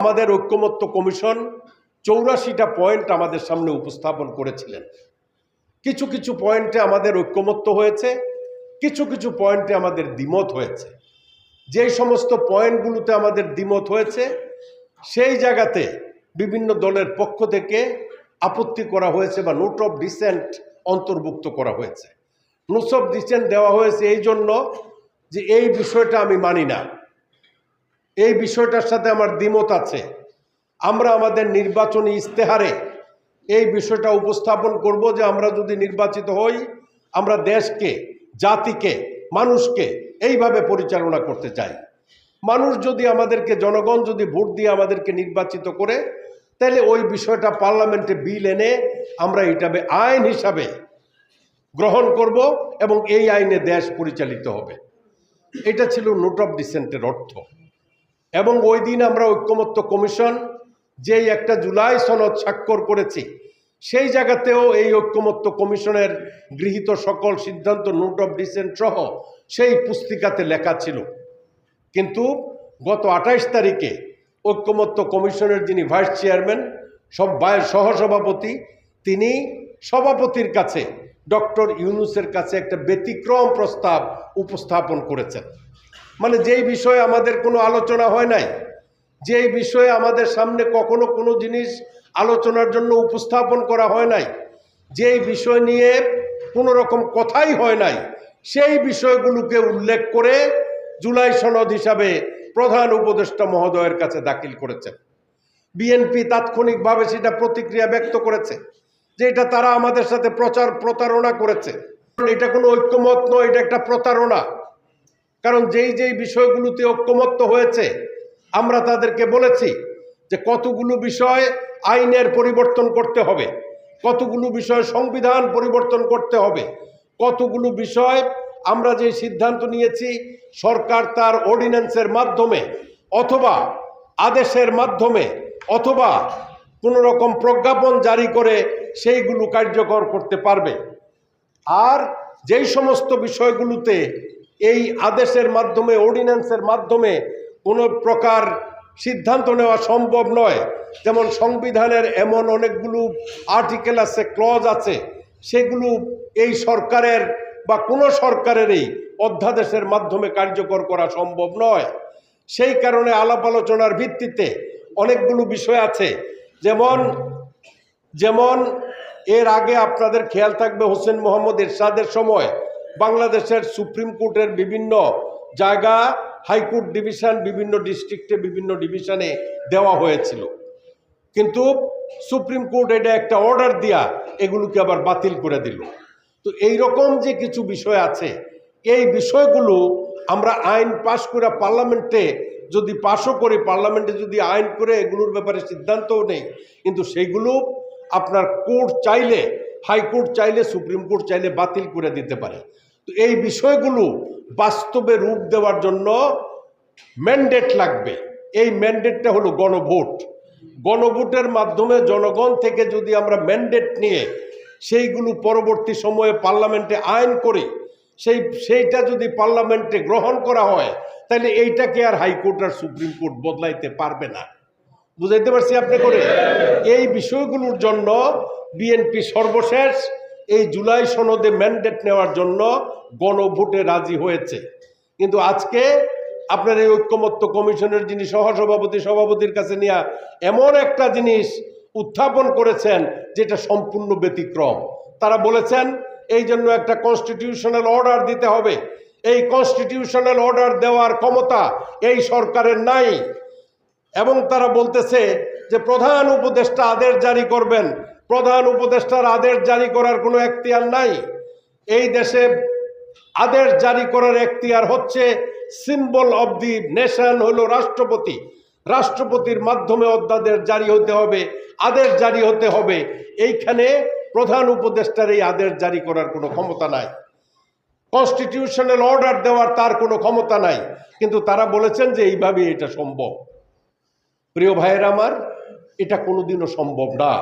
আমাদের ঐক্যমত্য commission চৌরাশিটা point আমাদের সামনে উপস্থাপন করেছিলেন। কিছু কিছু পয়েন্টে আমাদের ঐক্যমত্য হয়েছে, কিছু কিছু পয়েন্টে আমাদের দ্বিমত হয়েছে। যেই সমস্ত পয়েন্টগুলোতে আমাদের দ্বিমত হয়েছে, সেই জায়গাতে বিভিন্ন দলের পক্ষ থেকে আপত্তি করা হয়েছে বা নোট অফ ডিসেন্ট অন্তর্ভুক্ত করা হয়েছে। নোট অফ ডিসেন্ট দেওয়া হয়েছে এই জন্য যে এই বিষয়টা আমি মানি না। এই বিষয়টার সাথে আমার দ্বিমত আছে। আমরা আমাদের নির্বাচনী ইস্তেহারে এই বিষয়টা উপস্থাপন করব যে আমরা যদি নির্বাচিত হই, আমরা দেশকে, জাতিকে, মানুষকে এইভাবে পরিচালনা করতে চাই। মানুষ যদি আমাদেরকে, জনগণ যদি ভোট দিয়ে আমাদেরকে নির্বাচিত করে, তাহলে ওই বিষয়টা পার্লামেন্টে বিল এনে আমরা এটাবে আইন হিসাবে গ্রহণ করব এবং এই আইনে দেশ পরিচালিত হবে। এটা ছিল নোট অফ ডিসেন্টের অর্থ। এবং ওই দিন আমরা ঐক্যমত্য কমিশন যেই একটা জুলাই সনদ স্বাক্ষর করেছি, সেই জায়গাতেও এই ঐক্যমত্য কমিশনের গৃহীত সকল সিদ্ধান্ত, নোট অফ ডিসেন্ট সহ সেই পুস্তিকাতে লেখা ছিল। কিন্তু গত আঠাইশ তারিখে ঐক্যমত্য কমিশনের যিনি ভাইস চেয়ারম্যান, সব সহসভাপতি, তিনি সভাপতির কাছে, ডক্টর ইউনুসের কাছে একটা ব্যতিক্রম প্রস্তাব উপস্থাপন করেছেন। মানে যেই বিষয়ে আমাদের কোনো আলোচনা হয় নাই, যেই বিষয়ে আমাদের সামনে কখনো কোনো জিনিস আলোচনার জন্য উপস্থাপন করা হয় নাই, যেই বিষয় নিয়ে কোনো রকম কথাই হয় নাই, সেই বিষয়গুলোকে উল্লেখ করে জুলাই সনদ হিসাবে প্রধান উপদেষ্টা মহোদয়ের কাছে দাখিল করেছেন। বিএনপি তাৎক্ষণিকভাবে সেটা প্রতিক্রিয়া ব্যক্ত করেছে, যে এটা তারা আমাদের সাথে প্রচার প্রতারণা করেছে। এটা কোনো ঐক্যমত নয়, এটা একটা প্রতারণা। কারণ যেই যেই বিষয়গুলোতে ঐক্যমত্য হয়েছে, আমরা তাদেরকে বলেছি যে কতগুলো বিষয় আইনের পরিবর্তন করতে হবে, কতগুলো বিষয় সংবিধান পরিবর্তন করতে হবে, কতগুলো বিষয় আমরা যে সিদ্ধান্ত নিয়েছি সরকার তার অর্ডিন্যান্সের মাধ্যমে অথবা আদেশের মাধ্যমে অথবা কোনো রকম প্রজ্ঞাপন জারি করে সেইগুলো কার্যকর করতে পারবে। আর যেই সমস্ত বিষয়গুলোতে এই আদেশের মাধ্যমে অর্ডিন্যান্সের মাধ্যমে কোনো প্রকার সিদ্ধান্ত নেওয়া সম্ভব নয়। যেমন সংবিধানের এমন অনেকগুলো আর্টিকেল আছে ক্লজ আছে, সেগুলো এই সরকারের বা কোনো সরকারেরই অধ্যাদেশের মাধ্যমে কার্যকর করা সম্ভব নয়। সেই কারণে আলাপ আলোচনার ভিত্তিতে অনেকগুলো বিষয় আছে। যেমন যেমন এর আগে আপনাদের খেয়াল থাকবে হোসেন মোহাম্মদ এরশাদের সময় বাংলাদেশের সুপ্রিম কোর্টের বিভিন্ন জায়গা, হাইকোর্ট ডিভিশন, বিভিন্ন ডিস্ট্রিক্টে বিভিন্ন ডিভিশনে দেওয়া হয়েছিল। কিন্তু সুপ্রিম কোর্ট এটা একটা অর্ডার দিয়া এগুলোকে আবার বাতিল করে দিল। তো এই রকম যে কিছু বিষয় আছে, এই বিষয়গুলো আমরা আইন পাশ করে পার্লামেন্টে যদি পাশও করি, পার্লামেন্টে যদি আইন করে, এগুলোর ব্যাপারে সিদ্ধান্তও নেই। কিন্তু সেইগুলো আপনার কোর্ট চাইলে হাইকোর্ট চাইলে, সুপ্রিম কোর্ট চাইলে বাতিল করে দিতে পারে। তো এই বিষয়গুলো বাস্তবে রূপ দেওয়ার জন্য ম্যান্ডেট লাগবে। এই ম্যান্ডেটটা হলো গণভোট। গণভোটের মাধ্যমে জনগণ থেকে যদি আমরা ম্যান্ডেট নিয়ে সেইগুলো পরবর্তী সময়ে পার্লামেন্টে আইন করি, সেই, সেইটা যদি পার্লামেন্টে গ্রহণ করা হয়, তাহলে এইটাকে আর হাইকোর্ট আর সুপ্রিম কোর্ট বদলাইতে পারবে না। বুঝাইতে পারছি আপনি করে? এই বিষয়গুলোর জন্য বিএনপি সর্বশেষ এই জুলাই সনদে ম্যান্ডেট নেওয়ার জন্য গণভোটে রাজি হয়েছে। কিন্তু আজকে আপনার এই ঐক্যমত্য কমিশনের যিনি সহসভাপতি, সভাপতির কাছে নিয়ে এমন একটা জিনিস উত্থাপন করেছেন যেটা সম্পূর্ণ ব্যতিক্রম। তারা বলেছেন, এই জন্য একটা কনস্টিটিউশনাল অর্ডার দিতে হবে। এই কনস্টিটিউশনাল অর্ডার দেওয়ার ক্ষমতা এই সরকারের নাই। এবং তারা বলতেছে যে প্রধান উপদেষ্টা আদেশ জারি করবেন প্রধান উপদেষ্টার আদেশ জারি করার কোনো এখতিয়ার নাই। এই দেশে আদেশ জারি করার এখতিয়ার হচ্ছে সিম্বল অব দি নেশন হলো রাষ্ট্রপতি। রাষ্ট্রপতির মাধ্যমে অধ্যাদেশ জারি হতে হবে, আদেশ জারি হতে হবে। এইখানে প্রধান উপদেষ্টার এই আদেশ জারি করার কোনো ক্ষমতা নাই। কনস্টিটিউশনাল অর্ডার দেওয়ার তার কোনো ক্ষমতা নাই। কিন্তু তারা বলেছেন যে এইভাবে এটা সম্ভব। প্রিয় ভাইয়ের আমার, এটা কোনোদিনও সম্ভব না।